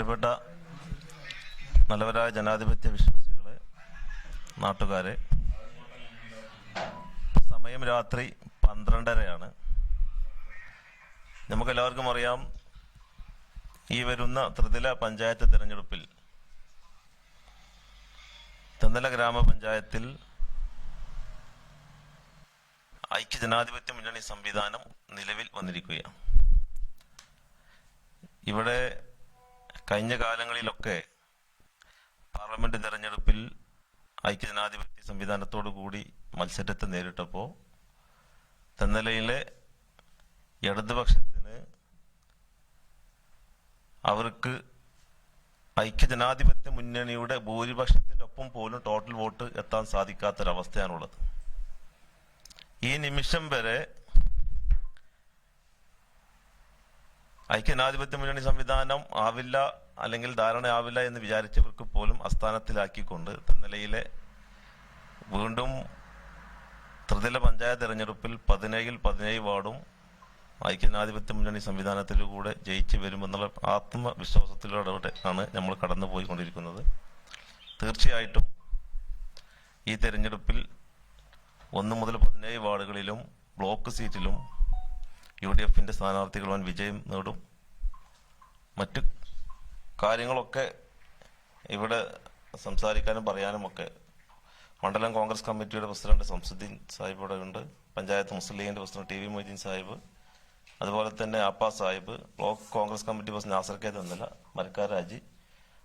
പ്രിയപ്പെട്ട നല്ലവരായ ജനാധിപത്യ വിശ്വാസികളെ നാട്ടുകാരെ സമയം രാത്രി പന്ത്രണ്ടരയാണ്. നമുക്കെല്ലാവർക്കും അറിയാം ഈ വരുന്ന ത്രിതല പഞ്ചായത്ത് തിരഞ്ഞെടുപ്പിൽ തെന്നല ഗ്രാമപഞ്ചായത്തിൽ ഐക്യ ജനാധിപത്യ മുന്നണി സംവിധാനം നിലവിൽ വന്നിരിക്കുകയാണ്. ഇവിടെ കഴിഞ്ഞ കാലങ്ങളിലൊക്കെ പാർലമെന്റ് തെരഞ്ഞെടുപ്പിൽ ഐക്യജനാധിപത്യ സംവിധാനത്തോടു കൂടി മത്സരത്തെ നേരിട്ടപ്പോൾ തെന്നലയിലെ ഇടതുപക്ഷത്തിന് അവർക്ക് ഐക്യജനാധിപത്യ മുന്നണിയുടെ ഭൂരിപക്ഷത്തിന്റെ ഒപ്പം പോലും ടോട്ടൽ വോട്ട് എത്താൻ സാധിക്കാത്തൊരവസ്ഥയാണുള്ളത്. ഈ നിമിഷം വരെ ഐക്യജനാധിപത്യ മുന്നണി സംവിധാനം ആവില്ല അല്ലെങ്കിൽ ധാരണയാവില്ല എന്ന് വിചാരിച്ചവർക്ക് പോലും അസ്ഥാനത്തിലാക്കിക്കൊണ്ട് തെന്നലയിലെ വീണ്ടും ത്രിതല പഞ്ചായത്ത് തെരഞ്ഞെടുപ്പിൽ പതിനേഴിൽ പതിനേഴ് വാർഡും ഐക്യജനാധിപത്യ മുന്നണി സംവിധാനത്തിലൂടെ ജയിച്ചു വരുമെന്നുള്ള ആത്മവിശ്വാസത്തിലൂടെ ആണ് നമ്മൾ കടന്നു പോയിക്കൊണ്ടിരിക്കുന്നത് തീർച്ചയായിട്ടും ഈ തെരഞ്ഞെടുപ്പിൽ ഒന്ന് മുതൽ പതിനേഴ് വാർഡുകളിലും ബ്ലോക്ക് സീറ്റിലും യു ഡി എഫിന്റെ സ്ഥാനാർത്ഥികൾ വൻ വിജയം നേടും. മറ്റു കാര്യങ്ങളൊക്കെ ഇവിടെ സംസാരിക്കാനും പറയാനും ഒക്കെ മണ്ഡലം കോൺഗ്രസ് കമ്മിറ്റിയുടെ പ്രസിഡന്റ് സംസുദ്ദീൻ സാഹിബ് ഇവിടെ ഉണ്ട്. പഞ്ചായത്ത് മുസ്ലിം ലീഗിന്റെ president T V Moideen Sahib. അതുപോലെ തന്നെ അപ്പ Sahib block Congress committee president Nasar K തന്നില്ല മരക്കാർ രാജി.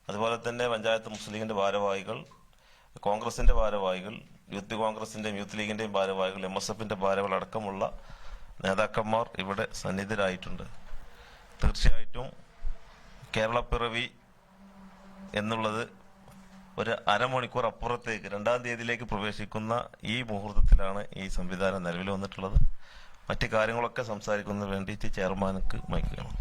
അതുപോലെ തന്നെ പഞ്ചായത്ത് മുസ്ലിം ലീഗിന്റെ ഭാരവാഹികൾ കോൺഗ്രസിന്റെ ഭാരവാഹികൾ യൂത്ത് കോൺഗ്രസിന്റെയും യൂത്ത് ലീഗിന്റെയും ഭാരവാഹികൾ എം എസ് എഫിന്റെ ഭാരവാഹികൾ അടക്കമുള്ള നേതാക്കന്മാർ ഇവിടെ സന്നിധരായിട്ടുണ്ട്. തീർച്ചയായിട്ടും കേരളപ്പിറവി എന്നുള്ളത് ഒരു അരമണിക്കൂർ അപ്പുറത്തേക്ക് രണ്ടാം തീയതിയിലേക്ക് പ്രവേശിക്കുന്ന ഈ മുഹൂർത്തത്തിലാണ് ഈ സംവിധാനം നിലവിൽ വന്നിട്ടുള്ളത്. മറ്റു കാര്യങ്ങളൊക്കെ സംസാരിക്കുന്നതിന് വേണ്ടിയിട്ട് ചെയർമാനക്ക് മയക്കുകയാണ്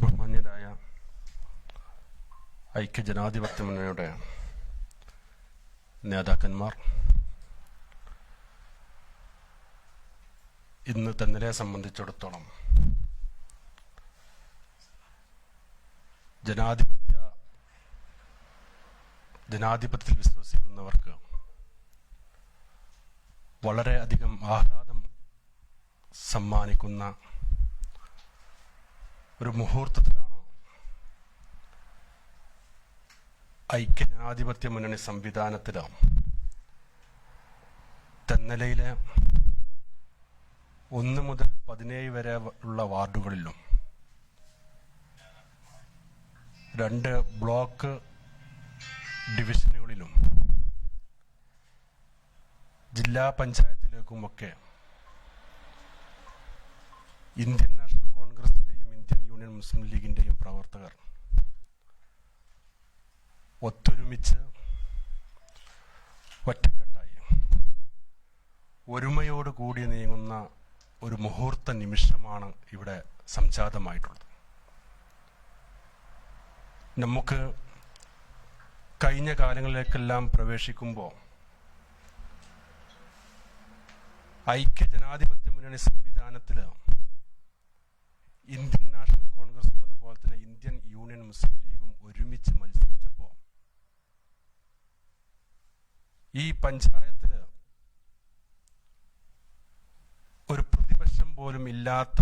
ബഹുമാന്യരായ ഐക്യജനാധിപത്യ മുന്നണിയുടെ നേതാക്കന്മാർ. ഇന്ന് തന്നിലെ സംബന്ധിച്ചിടത്തോളം ജനാധിപത്യ ജനാധിപത്യത്തിൽ വിശ്വസിക്കുന്നവർക്ക് വളരെ അധികം ആഹ്ലാദം സമ്മാനിക്കുന്ന ഒരു മുഹൂർത്തത്തിലാണ് ഐക്യജനാധിപത്യ മുന്നണി സംവിധാനത്തിൽ തെന്നലയിലെ ഒന്ന് മുതൽ പതിനേഴ് വരെ ഉള്ള വാർഡുകളിലും രണ്ട് ബ്ലോക്ക് ഡിവിഷനുകളിലും ജില്ലാ പഞ്ചായത്തിലേക്കുമൊക്കെ ഇന്ത്യൻ നാഷണൽ കോൺഗ്രസിന്റെയും ഇന്ത്യൻ യൂണിയൻ മുസ്ലിം ലീഗിന്റെയും പ്രവർത്തകർ ഒത്തൊരുമിച്ച് ഒറ്റക്കെട്ടായി. ഒരുമയോട് കൂടി നീങ്ങുന്ന ഒരു മുഹൂർത്ത നിമിഷമാണ് ഇവിടെ സംജാതമായിട്ടുള്ളത്. നമുക്ക് കഴിഞ്ഞ കാലങ്ങളിലേക്കെല്ലാം പ്രവേശിക്കുമ്പോൾ ഐക്യ ജനാധിപത്യ മുന്നണി സംവിധാനത്തിൽ ഇന്ത്യൻ നാഷണൽ കോൺഗ്രസും അതുപോലെ തന്നെ ഇന്ത്യൻ യൂണിയൻ മുസ്ലിം ലീഗും ഒരുമിച്ച് മത്സരിച്ചപ്പോൾ ഈ പഞ്ചായത്തിൽ ഒരു പ്രതിപക്ഷം പോലും ഇല്ലാത്ത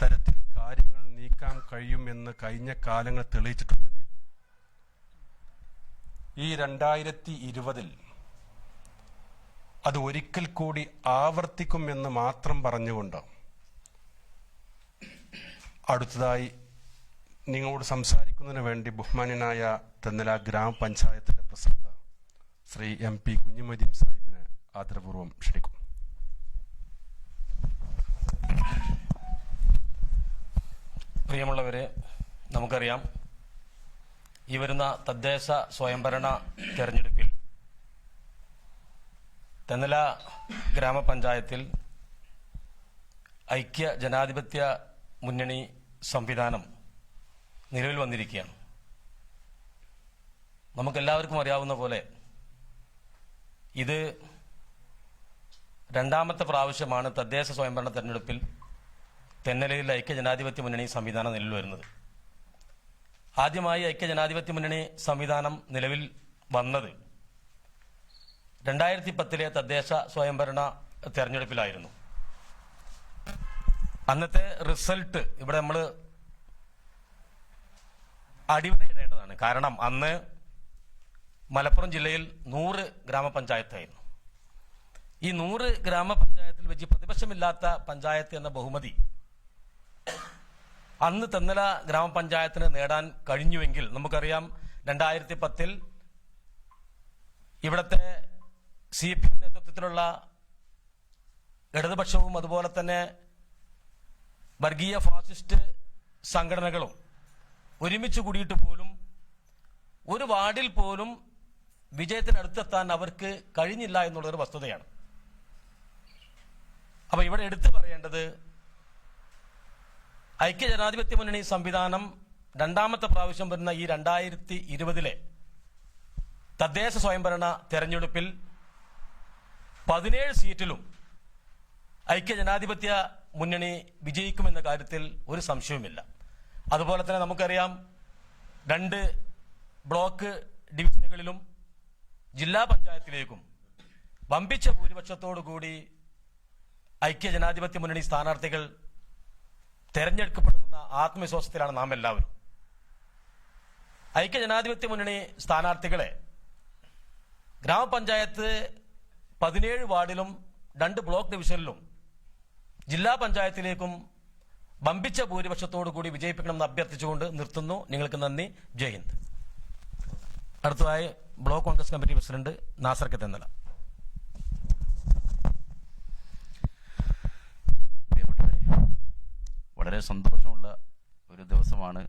തരത്തിൽ കാര്യങ്ങൾ നീക്കാൻ കഴിയുമെന്ന് കഴിഞ്ഞ കാലങ്ങൾ തെളിയിച്ചിട്ടുണ്ടെങ്കിൽ ഈ രണ്ടായിരത്തി ഇരുപതിൽ അത് ഒരിക്കൽ കൂടി ആവർത്തിക്കുമെന്ന് മാത്രം പറഞ്ഞുകൊണ്ട് അടുത്തതായി നിങ്ങളോട് സംസാരിക്കുന്നതിന് വേണ്ടി ബഹുമാനായ തെന്നല ഗ്രാമപഞ്ചായത്തിന്റെ president Shri M P Kunhumoideen സാഹിബിനെ ആദരപൂർവം ക്ഷണിക്കും. പ്രിയമുള്ളവരെ നമുക്കറിയാം ഈ വരുന്ന തദ്ദേശ സ്വയംഭരണ തെരഞ്ഞെടുപ്പിൽ തെന്നല ഗ്രാമപഞ്ചായത്തിൽ ഐക്യ ജനാധിപത്യ മുന്നണി സംവിധാനം നിലവിൽ വന്നിരിക്കുകയാണ്. നമുക്കെല്ലാവർക്കും അറിയാവുന്ന പോലെ ഇത് രണ്ടാമത്തെ പ്രാവശ്യമാണ് തദ്ദേശ സ്വയംഭരണ തെരഞ്ഞെടുപ്പിൽ തെന്നലയിൽ ഐക്യ ജനാധിപത്യ മുന്നണി സംവിധാനം നിലവിൽ വരുന്നത്. ആദ്യമായി ഐക്യ ജനാധിപത്യ മുന്നണി സംവിധാനം നിലവിൽ വന്നത് രണ്ടായിരത്തി പത്തിലെ തദ്ദേശ സ്വയംഭരണ തെരഞ്ഞെടുപ്പിലായിരുന്നു. അന്നത്തെ റിസൾട്ട് ഇവിടെ നമ്മൾ അടിവരയിടേണ്ടതാണ്. കാരണം അന്ന് മലപ്പുറം ജില്ലയിൽ നൂറ് ഗ്രാമപഞ്ചായത്തായിരുന്നു. ഈ നൂറ് ഗ്രാമപഞ്ചായത്തിൽ വെച്ച് പ്രതിപക്ഷമില്ലാത്ത പഞ്ചായത്ത് എന്ന ബഹുമതി അന്ന് തെന്നല ഗ്രാമപഞ്ചായത്തിന് നേടാൻ കഴിഞ്ഞുവെങ്കിൽ നമുക്കറിയാം രണ്ടായിരത്തി പത്തിൽ ഇവിടത്തെ സി പി എം നേതൃത്വത്തിലുള്ള ഇടതുപക്ഷവും അതുപോലെ തന്നെ വർഗീയ ഫാസിസ്റ്റ് സംഘടനകളും ഒരുമിച്ച് കൂടിയിട്ട് പോലും ഒരു വാർഡിൽ പോലും വിജയത്തിനടുത്തെത്താൻ അവർക്ക് കഴിഞ്ഞില്ല എന്നുള്ളൊരു വസ്തുതയാണ്. അപ്പൊ ഇവിടെ എടുത്തു പറയേണ്ടത് ഐക്യ ജനാധിപത്യ മുന്നണി സംവിധാനം രണ്ടാമത്തെ പ്രാവശ്യം വരുന്ന ഈ രണ്ടായിരത്തി ഇരുപതിലെ തദ്ദേശ സ്വയംഭരണ തെരഞ്ഞെടുപ്പിൽ പതിനേഴ് സീറ്റിലും ഐക്യ ജനാധിപത്യ മുന്നണി വിജയിക്കുമെന്ന കാര്യത്തിൽ ഒരു സംശയവുമില്ല. അതുപോലെ തന്നെ നമുക്കറിയാം രണ്ട് ബ്ലോക്ക് ഡിവിഷനുകളിലും ജില്ലാ പഞ്ചായത്തിലേക്കും വമ്പിച്ച ഭൂരിപക്ഷത്തോടു കൂടി ഐക്യ ജനാധിപത്യ മുന്നണി സ്ഥാനാർത്ഥികൾ തെരഞ്ഞെടുക്കപ്പെടുന്ന ആത്മവിശ്വാസത്തിലാണ് നാം എല്ലാവരും. ഐക്യ ജനാധിപത്യ മുന്നണി സ്ഥാനാർത്ഥികളെ ഗ്രാമപഞ്ചായത്ത് പതിനേഴ് വാർഡിലും രണ്ട് ബ്ലോക്ക് ഡിവിഷനിലും ജില്ലാ പഞ്ചായത്തിലേക്കും വമ്പിച്ച ഭൂരിപക്ഷത്തോടു കൂടി വിജയിപ്പിക്കണമെന്ന് അഭ്യർത്ഥിച്ചുകൊണ്ട് നിർത്തുന്നു. നിങ്ങൾക്ക് നന്ദി. ജയ് ഹിന്ദ്. അടുത്തതായി block Congress committee president Nasar Thennala വളരെ സന്തോഷമുള്ള ഒരു ദിവസമാണ്.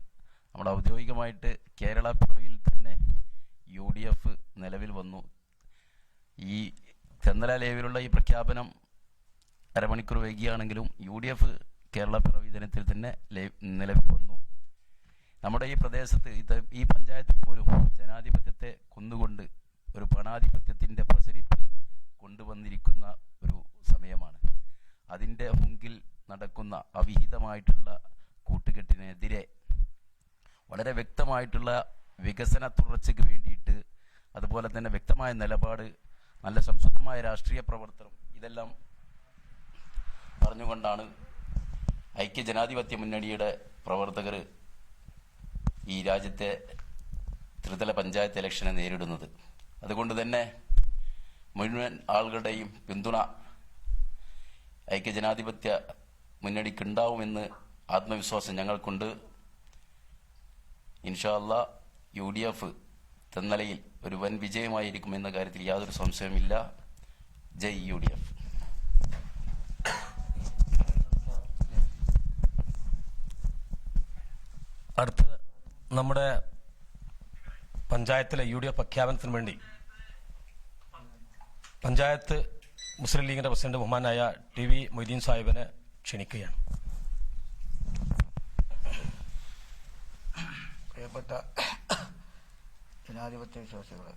നമ്മൾ ഔദ്യോഗികമായിട്ട് കേരള പിറവിയിൽ തന്നെ യു ഡി എഫ് നിലവിൽ വന്നു. ഈ തെന്നല ലേവിലുള്ള ഈ പ്രഖ്യാപനം അരമണിക്കൂർ വൈകിയാണെങ്കിലും യു ഡി എഫ് കേരള പിറവി ദിനത്തിൽ തന്നെ നിലവിൽ വന്നു. നമ്മുടെ ഈ പ്രദേശത്ത് ഇത് ഈ പഞ്ചായത്തിൽ പോലും ജനാധിപത്യത്തെ കൊന്നുകൊണ്ട് ഒരു പണാധിപത്യത്തിന്റെ പ്രസരിപ്പ് കൊണ്ടുവന്നിരിക്കുന്ന ഒരു സമയമാണ്. അതിന്റെ മുങ്കിൽ നടക്കുന്ന അവിഹിതമായിട്ടുള്ള കൂട്ടുകെട്ടിനെതിരെ വളരെ വ്യക്തമായിട്ടുള്ള വികസന തുടർച്ചയ്ക്ക് വേണ്ടിയിട്ട് അതുപോലെ തന്നെ വ്യക്തമായ നിലപാട് നല്ല സംശുദ്ധമായ രാഷ്ട്രീയ പ്രവർത്തനം ഇതെല്ലാം പറഞ്ഞുകൊണ്ടാണ് ഐക്യ ജനാധിപത്യ മുന്നണിയുടെ പ്രവർത്തകർ ഈ രാജ്യത്തെ ത്രിതല പഞ്ചായത്ത് ഇലക്ഷനെ നേരിടുന്നത്. അതുകൊണ്ട് തന്നെ മുഴുവൻ ആളുകളുടെയും പിന്തുണ ഐക്യജനാധിപത്യ മുന്നണിക്കുണ്ടാവുമെന്ന് ആത്മവിശ്വാസം ഞങ്ങൾക്കുണ്ട്. ഇൻഷാല്ല യു ഡി എഫ് തെന്നലയിൽ ഒരു വൻ വിജയമായിരിക്കും എന്ന കാര്യത്തിൽ യാതൊരു സംശയമില്ല ജയ് യു ഡി എഫ് അടുത്ത നമ്മുടെ പഞ്ചായത്തിലെ യു ഡി എഫ് പ്രഖ്യാപനത്തിന് വേണ്ടി പഞ്ചായത്ത് മുസ്ലിം ലീഗിന്റെ പ്രസിഡന്റ് ബഹുമാനായ ടി വി മൊയ്തീൻ സാഹിബിനെ ക്ഷണിക്കുകയാണ്. പ്രിയപ്പെട്ട ജനാധിപത്യ വിശ്വാസികളെ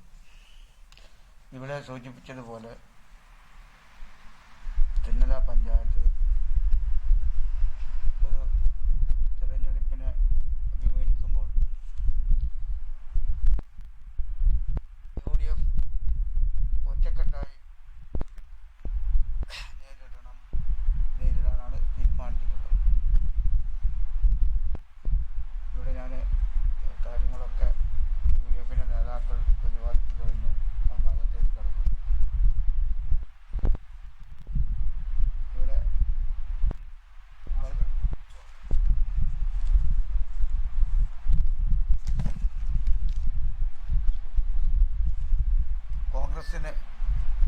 ഇവിടെ സൂചിപ്പിച്ചതുപോലെ തെന്നല പഞ്ചായത്ത് ഒരു തെരഞ്ഞെടുപ്പിനെ അഭിമുഖീകരിക്കുമ്പോൾ യു ഡി എഫ് ഒറ്റക്കെട്ടായി നേരിടണം നേരിടാനാണ് തീരുമാനിച്ചിട്ടുള്ളത് ഇവിടെ ഞാൻ കാര്യങ്ങളൊക്കെ യു ഡി എഫിന്റെ നേതാക്കൾ പ്രതിപാദിച്ചു കഴിഞ്ഞു ആ ഭാഗത്തേക്ക് കിടക്കുന്നു ഇവിടെ കോൺഗ്രസിന്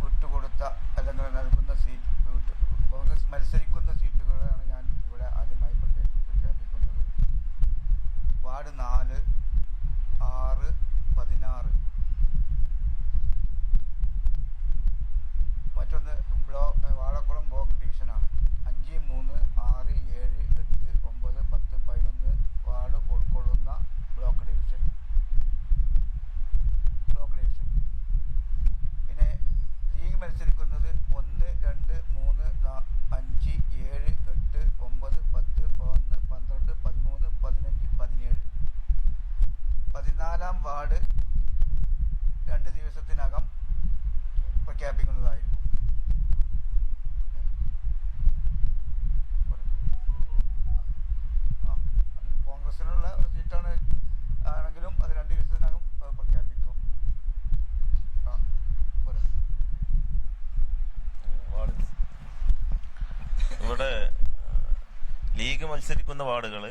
വിട്ടുകൊടുത്ത അല്ലെങ്കിൽ നൽകുന്ന സീറ്റ് കോൺഗ്രസ് മത്സരിക്കുന്ന സീറ്റുകളാണ് ഞാൻ ഇവിടെ ആദ്യമായി പ്രഖ്യാ- പ്രഖ്യാപിക്കുന്നത്. വാർഡ് നാല് ആറ് പതിനാറ്. മറ്റൊന്ന് ബ്ലോക്ക് വാളക്കുളം ബ്ലോക്ക് ഡിവിഷനാണ്. അഞ്ച് മൂന്ന് ആറ് ഏഴ് എട്ട് ഒമ്പത് പത്ത് പതിനൊന്ന് വാർഡ് ഉൾക്കൊള്ളുന്ന ബ്ലോക്ക് ഡിവിഷൻ ബ്ലോക്ക് ഡിവിഷൻ പിന്നെ ലീഗ് മത്സരിക്കുന്നത് ഒന്ന് രണ്ട് വാർഡ് രണ്ട് ദിവസത്തിനകം പ്രഖ്യാപിക്കുന്നതായിരിക്കും ആ, കോൺഗ്രസിനുള്ള ഒരു സീറ്റാണ് ആണെങ്കിലും അത് രണ്ട് ദിവസത്തിനകം അത് പ്രഖ്യാപിക്കും ആ പോരെ. വാർഡ് ഇവിടെ ഏഹ്, ലീഗ് മത്സരിക്കുന്ന വാർഡുകൾ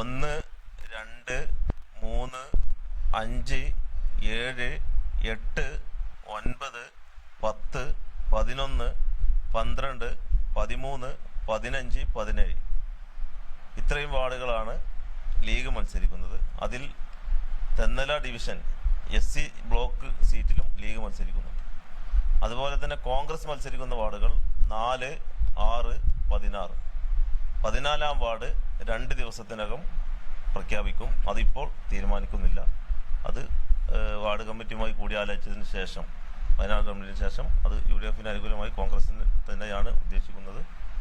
ഒന്ന് രണ്ട് മൂന്ന് അഞ്ച് ഏഴ് എട്ട് ഒൻപത് പത്ത് പതിനൊന്ന് പന്ത്രണ്ട് പതിമൂന്ന് പതിനഞ്ച് പതിനേഴ്. ഇത്രയും വാർഡുകളാണ് ലീഗ് മത്സരിക്കുന്നത്. അതിൽ Thennala division S C block സീറ്റിലും ലീഗ് മത്സരിക്കുന്നുണ്ട്. അതുപോലെ തന്നെ കോൺഗ്രസ് മത്സരിക്കുന്ന വാർഡുകൾ നാല് ആറ് പതിനാറ്. പതിനാലാം വാർഡ് രണ്ട് ദിവസത്തിനകം പ്രഖ്യാപിക്കും. അതിപ്പോൾ തീരുമാനിക്കുന്നില്ല. അത് വാർഡ് കമ്മിറ്റിയുമായി കൂടിയാലോചിച്ചതിന് ശേഷം വയനാട് കമ്മിറ്റിന് ശേഷം അത് യു ഡി എഫിന് അനുകൂലമായി കോൺഗ്രസിന് തന്നെയാണ് ഉദ്ദേശിക്കുന്നത്.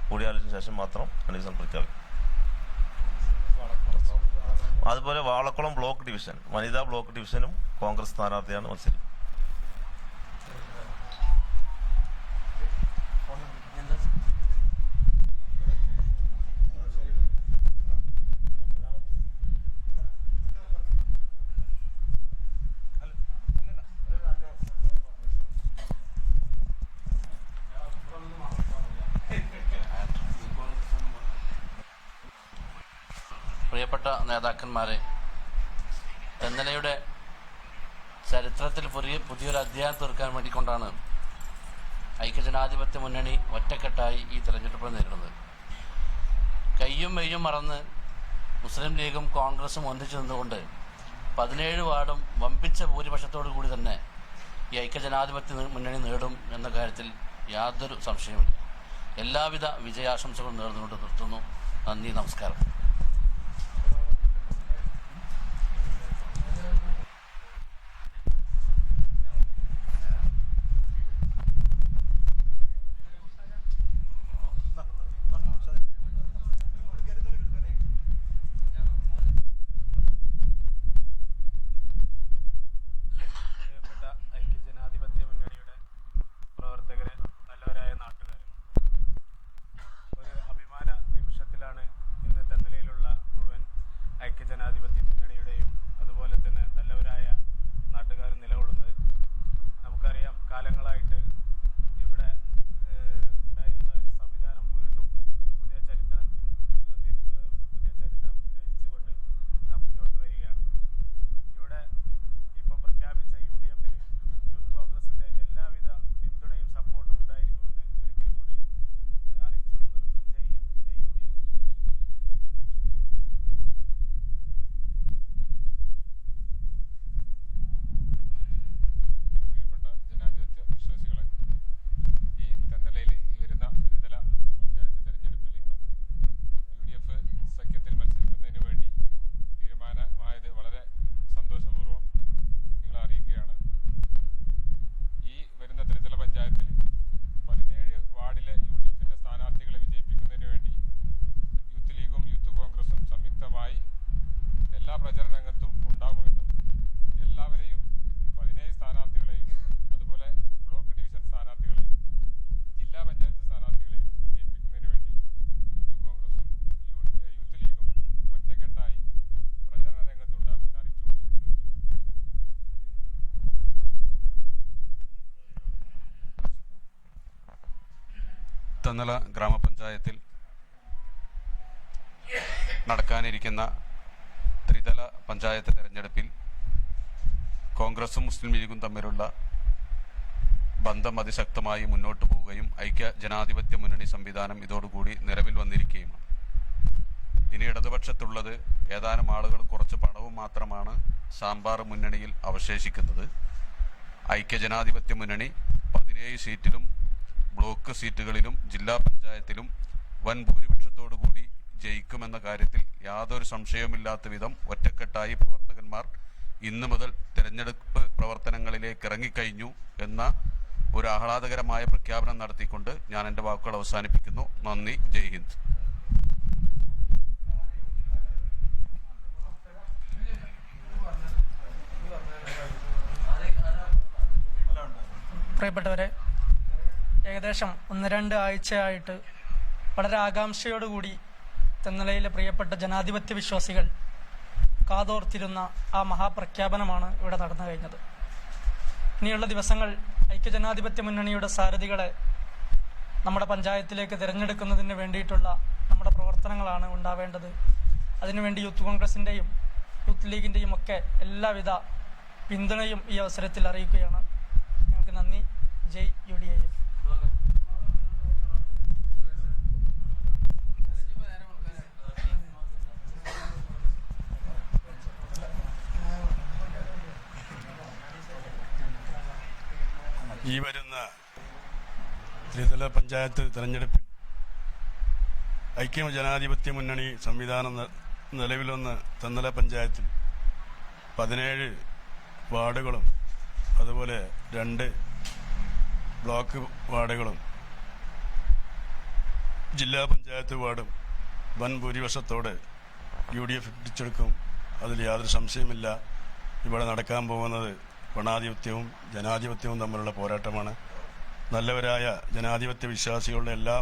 കൂടിയാലോചിച്ച ശേഷം മാത്രം ദിവസം പ്രഖ്യാപിക്കും. അതുപോലെ വാളക്കുളം ബ്ലോക്ക് ഡിവിഷൻ വനിതാ ബ്ലോക്ക് ഡിവിഷനും കോൺഗ്രസ് സ്ഥാനാർത്ഥിയാണ് മത്സരിക്കുന്നത്. പ്രിയപ്പെട്ട നേതാക്കന്മാരെ. തെന്നലയുടെ ചരിത്രത്തിൽ പുതിയ പുതിയൊരു അധ്യായം തീർക്കാൻ വേണ്ടിക്കൊണ്ടാണ് ഐക്യജനാധിപത്യ മുന്നണി ഒറ്റക്കെട്ടായി ഈ തെരഞ്ഞെടുപ്പ് നേരിടുന്നത്. കയ്യും മെയ്യും മറന്ന് മുസ്ലിം ലീഗും കോൺഗ്രസും ഒന്നിച്ചു നിന്നുകൊണ്ട് പതിനേഴ് വാർഡും വമ്പിച്ച ഭൂരിപക്ഷത്തോടു കൂടി തന്നെ ഈ ഐക്യജനാധിപത്യ മുന്നണി നേടും എന്ന കാര്യത്തിൽ യാതൊരു സംശയമില്ല എല്ലാവിധ വിജയാശംസകളും നേർന്നുകൊണ്ട് നിർത്തുന്നു. നന്ദി നമസ്കാരം. തെന്നല ഗ്രാമപഞ്ചായത്തിൽ നടക്കാനിരിക്കുന്ന ത്രിതല പഞ്ചായത്ത് തെരഞ്ഞെടുപ്പിൽ കോൺഗ്രസും മുസ്ലിം ലീഗും തമ്മിലുള്ള ബന്ധം അതിശക്തമായി മുന്നോട്ട് പോവുകയും ഐക്യ ജനാധിപത്യ മുന്നണി സംവിധാനം ഇതോടുകൂടി നിലവിൽ വന്നിരിക്കുകയുമാണ്. ഇനി ഇടതുപക്ഷത്തുള്ളത് ഏതാനും ആളുകളും കുറച്ച് പണവും മാത്രമാണ് സാമ്പാർ മുന്നണിയിൽ അവശേഷിക്കുന്നത്. ഐക്യ ജനാധിപത്യ മുന്നണി പതിനേഴ് സീറ്റിലും ബ്ലോക്ക് സീറ്റുകളിലും ജില്ലാ പഞ്ചായത്തിലും വൻ ഭൂരിപക്ഷത്തോടുകൂടി ജയിക്കുമെന്ന കാര്യത്തിൽ യാതൊരു സംശയവുമില്ലാത്ത വിധം ഒറ്റക്കെട്ടായി പ്രവർത്തകന്മാർ ഇന്നു മുതൽ തെരഞ്ഞെടുപ്പ് പ്രവർത്തനങ്ങളിലേക്ക് ഇറങ്ങിക്കഴിഞ്ഞു എന്ന ഒരു ആഹ്ലാദകരമായ പ്രഖ്യാപനം നടത്തിക്കൊണ്ട് ഞാൻ എന്റെ വാക്കുകൾ അവസാനിപ്പിക്കുന്നു. നന്ദി. ജയ് ഹിന്ദ്. പ്രിയപ്പെട്ടവരെ ഏകദേശം ഒന്ന് രണ്ട് ആഴ്ചയായിട്ട് വളരെ ആകാംക്ഷയോടുകൂടി തെന്നലയിലെ പ്രിയപ്പെട്ട ജനാധിപത്യ വിശ്വാസികൾ കാതോർത്തിരുന്ന ആ മഹാപ്രഖ്യാപനമാണ് ഇവിടെ നടന്നു കഴിഞ്ഞത്. ഇനിയുള്ള ദിവസങ്ങൾ ഐക്യജനാധിപത്യ മുന്നണിയുടെ സാരഥികളെ നമ്മുടെ പഞ്ചായത്തിലേക്ക് തിരഞ്ഞെടുക്കുന്നതിന് വേണ്ടിയിട്ടുള്ള നമ്മുടെ പ്രവർത്തനങ്ങളാണ് ഉണ്ടാവേണ്ടത്. അതിനുവേണ്ടി യൂത്ത് കോൺഗ്രസിന്റെയും യൂത്ത് ലീഗിന്റെയും ഒക്കെ എല്ലാവിധ പിന്തുണയും ഈ അവസരത്തിൽ അറിയിക്കുകയാണ്. ഞങ്ങൾക്ക് നന്ദി. ജയ് യു ഡി ഐ എഫ്. ഈ വരുന്ന ത്രിതല പഞ്ചായത്ത് തെരഞ്ഞെടുപ്പിൽ ഐക്യ ജനാധിപത്യ മുന്നണി സംവിധാനം നിലവിലൊന്ന് തെന്നല പഞ്ചായത്തിൽ പതിനേഴ് വാർഡുകളും അതുപോലെ രണ്ട് ബ്ലോക്ക് വാർഡുകളും ജില്ലാ പഞ്ചായത്ത് വാർഡും വൻ ഭൂരിപക്ഷത്തോടെ യു ഡി എഫ് പിടിച്ചെടുക്കും അതിൽ യാതൊരു സംശയമില്ല ഇവിടെ നടക്കാൻ പോകുന്നത് പണാധിപത്യവും ജനാധിപത്യവും തമ്മിലുള്ള പോരാട്ടമാണ്. നല്ലവരായ ജനാധിപത്യ വിശ്വാസികളുടെ എല്ലാ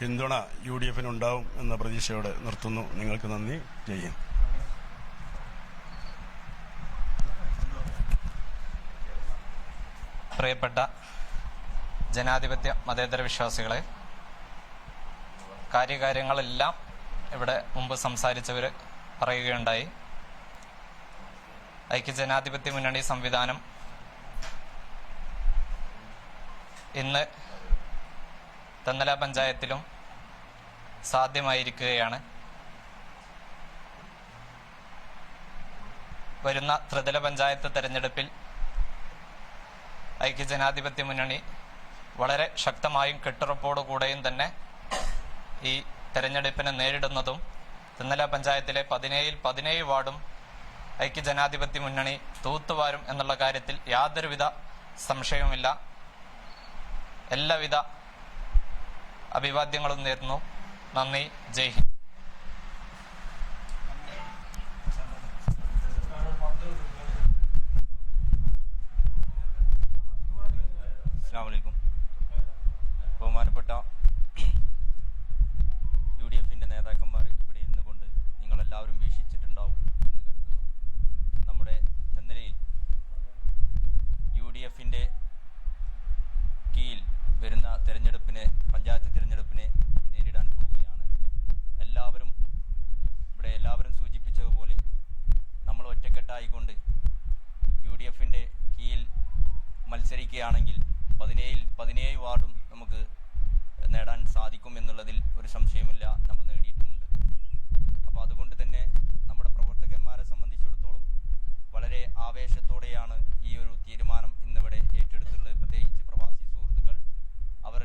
പിന്തുണ യു ഡി എഫിനുണ്ടാവും എന്ന പ്രതീക്ഷയോടെ നിർത്തുന്നു. നിങ്ങൾക്ക് നന്ദി. ജയ് പ്രിയപ്പെട്ട ജനാധിപത്യ മതേതര വിശ്വാസികളെ കാര്യകാര്യങ്ങളെല്ലാം ഇവിടെ മുമ്പ് സംസാരിച്ചവർ പറയുകയുണ്ടായി. ഐക്യജനാധിപത്യ മുന്നണി സംവിധാനം ഇന്ന് തന്നല പഞ്ചായത്തിലും സാധ്യമായിരിക്കുകയാണ്. വരുന്ന ത്രിതല പഞ്ചായത്ത് തെരഞ്ഞെടുപ്പിൽ ഐക്യജനാധിപത്യ മുന്നണി വളരെ ശക്തമായും കെട്ടുറപ്പോടുകൂടെയും തന്നെ ഈ തെരഞ്ഞെടുപ്പിനെ നേരിടുന്നതും തിന്നല പഞ്ചായത്തിലെ പതിനേഴിൽ പതിനേഴ് വാർഡും ഐക്യജനാധിപത്യ മുന്നണി തൂത്തുവാരും എന്നുള്ള കാര്യത്തിൽ യാതൊരുവിധ സംശയവുമില്ല. എല്ലാവിധ അഭിവാദ്യങ്ങളും നേരുന്നു. നന്ദി. ജയ് ഹിന്ദ്. അസ്സാം വലൈക്കും ബഹുമാനപ്പെട്ട യു ഡി എഫിന്റെ നേതാക്കന്മാർ ഇവിടെ ഇരുന്നു കൊണ്ട് നിങ്ങളെല്ലാവരും വീക്ഷിച്ചിട്ടുണ്ടാവും എന്ന് കരുതുന്നു നമ്മുടെ തെന്നലയിൽ യു ഡി എഫിന്റെ കീഴിൽ വരുന്ന തെരഞ്ഞെടുപ്പിനെ പഞ്ചായത്ത് തിരഞ്ഞെടുപ്പിനെ നേരിടാൻ പോവുകയാണ് എല്ലാവരും ഇവിടെ എല്ലാവരും സൂചിപ്പിച്ചതുപോലെ ഒറ്റക്കെട്ടായിക്കൊണ്ട് യു ഡി എഫിന്റെ കീഴിൽ മത്സരിക്കുകയാണെങ്കിൽ പതിനേഴിൽ പതിനേഴ് വാർഡും നമുക്ക് നേടാൻ സാധിക്കും എന്നുള്ളതിൽ ഒരു സംശയമില്ല നമ്മൾ നേടിയിട്ടുമുണ്ട്. അപ്പോൾ അതുകൊണ്ട് തന്നെ നമ്മുടെ പ്രവർത്തകന്മാരെ സംബന്ധിച്ചിടത്തോളം വളരെ ആവേശത്തോടെയാണ് ഈ ഒരു തീരുമാനം ഇന്നിവിടെ ഏറ്റെടുത്തുള്ളത്. പ്രത്യേകിച്ച് പ്രവാസി സുഹൃത്തുക്കൾ അവർ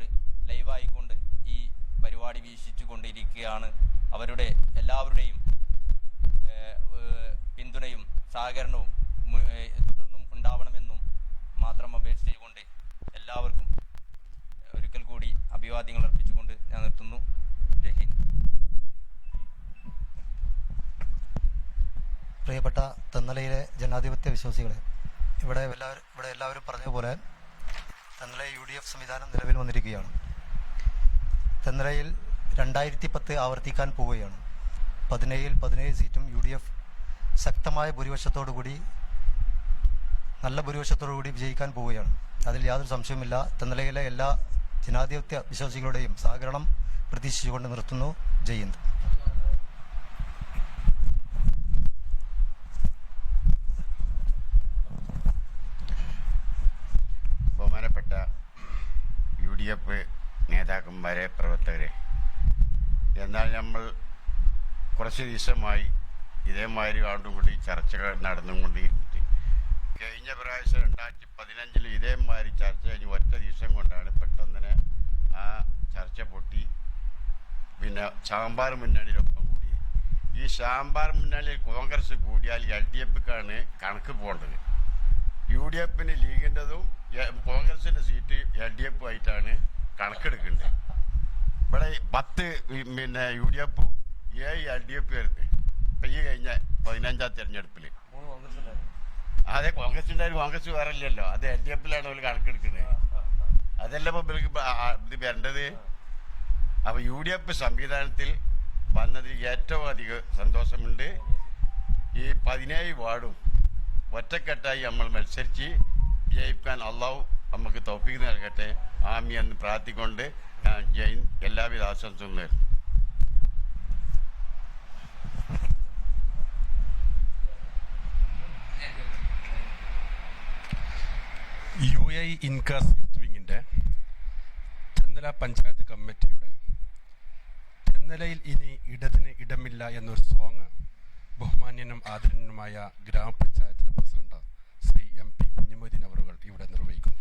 ലൈവായിക്കൊണ്ട് ഈ പരിപാടി വീക്ഷിച്ചു കൊണ്ടിരിക്കുകയാണ് അവരുടെ എല്ലാവരുടെയും പിന്തുണയും സഹകരണവും തുടർന്നും ഉണ്ടാവണമെന്നും മാത്രം അപേക്ഷിച്ചുകൊണ്ട് എല്ലാവർക്കും ഒരിക്കൽ കൂടി അഭിവാദ്യങ്ങൾ അർപ്പിച്ചുകൊണ്ട് ഞാൻ നിർത്തുന്നു. ജയ് ഹിന്ദ്. പ്രിയപ്പെട്ട തെന്നലയിലെ ജനാധിപത്യ വിശ്വാസികളെ ഇവിടെ എല്ലാവരും ഇവിടെ എല്ലാവരും പറഞ്ഞതുപോലെ തെന്നല യു ഡി എഫ് സംവിധാനം നിലവിൽ വന്നിരിക്കുകയാണ്. തെന്നലയിൽ രണ്ടായിരത്തി പത്ത് ആവർത്തിക്കാൻ പോവുകയാണ്. പതിനേഴിൽ പതിനേഴ് സീറ്റും യു ഡി എഫ് ശക്തമായ ഭൂരിപക്ഷത്തോടു കൂടി നല്ല ഭൂരിപക്ഷത്തോടു കൂടി വിജയിക്കാൻ പോവുകയാണ്. അതിൽ യാതൊരു സംശയവുമില്ല. തെന്നലയിലെ എല്ലാ ജനാധിപത്യ വിശ്വാസികളുടെയും സഹകരണം പ്രതീക്ഷിച്ചുകൊണ്ട് നിർത്തുന്നു. ജയന്ത് ബഹുമാനപ്പെട്ട യു ഡി എഫ് നേതാക്കന്മാരെ പ്രവർത്തകരെ എന്നാൽ നമ്മൾ കുറച്ച് ദിവസമായി ഇതേമാതിരി ആണ്ടും കൂടി ചർച്ചകൾ നടന്നുകൊണ്ടിരുന്നിട്ട് കഴിഞ്ഞ പ്രാവശ്യം രണ്ടായിരത്തി പതിനഞ്ചിൽ ഇതേമാതിരി ചർച്ച കഴിഞ്ഞ് ഒറ്റ ദിവസം കൊണ്ടാണ് പെട്ടെന്ന് ആ ചർച്ച പൊട്ടി. പിന്നെ സാമ്പാർ മുന്നണിയിലൊപ്പം കൂടി. ഈ സാമ്പാർ മുന്നണിയിൽ കോൺഗ്രസ് കൂടിയാൽ എൽ ഡി എഫിക്കാണ് കണക്ക് പോകേണ്ടത് യു ഡി എഫിന് ലീഗിന്റെതും കോൺഗ്രസിന്റെ സീറ്റ് എൽ ഡി എഫും ആയിട്ടാണ് കണക്കെടുക്കേണ്ടത്. ഇവിടെ പത്ത് പിന്നെ യു ഡി എഫും ഏഴ് എൽ ഡി എഫ് പേർക്ക് ഇപ്പം ഈ കഴിഞ്ഞ പതിനഞ്ചാം തെരഞ്ഞെടുപ്പിൽ അതെ കോൺഗ്രസ് ഉണ്ടായാലും കോൺഗ്രസ് വേറെ ഇല്ലല്ലോ അത് എൽ ഡി എഫിലാണ് അവർ കണക്കെടുക്കുന്നത് അതല്ല ആ ഇത് വരേണ്ടത്? അപ്പൊ യു ഡി എഫ് സംവിധാനത്തിൽ വന്നതിൽ ഏറ്റവും അധികം സന്തോഷമുണ്ട്. ഈ പതിനേഴ് വാർഡും ഒറ്റക്കെട്ടായി നമ്മൾ മത്സരിച്ച് ജയിക്കാൻ അള്ളാഹു നമുക്ക് തോപ്പിക്ക് നൽകട്ടെ. ആമി എന്ന് പ്രാർത്ഥിക്കൊണ്ട് ഞാൻ ജയിൻ എല്ലാവിധ ആശംസകളും നേരുന്നു. യു എ ഇൻകാസ് യൂത്ത് വിങ്ങിന്റെ തെന്നല പഞ്ചായത്ത് കമ്മിറ്റിയുടെ തെന്നലയിൽ ഇനി ഇടതിന് ഇടമില്ല എന്നൊരു സോങ് ബഹുമാന്യനും ആദരണീയനുമായ ഗ്രാമപഞ്ചായത്തിന്റെ president Shri M P Kunhumoideen അവറുകൾ ഇവിടെ നിർവഹിക്കുന്നു.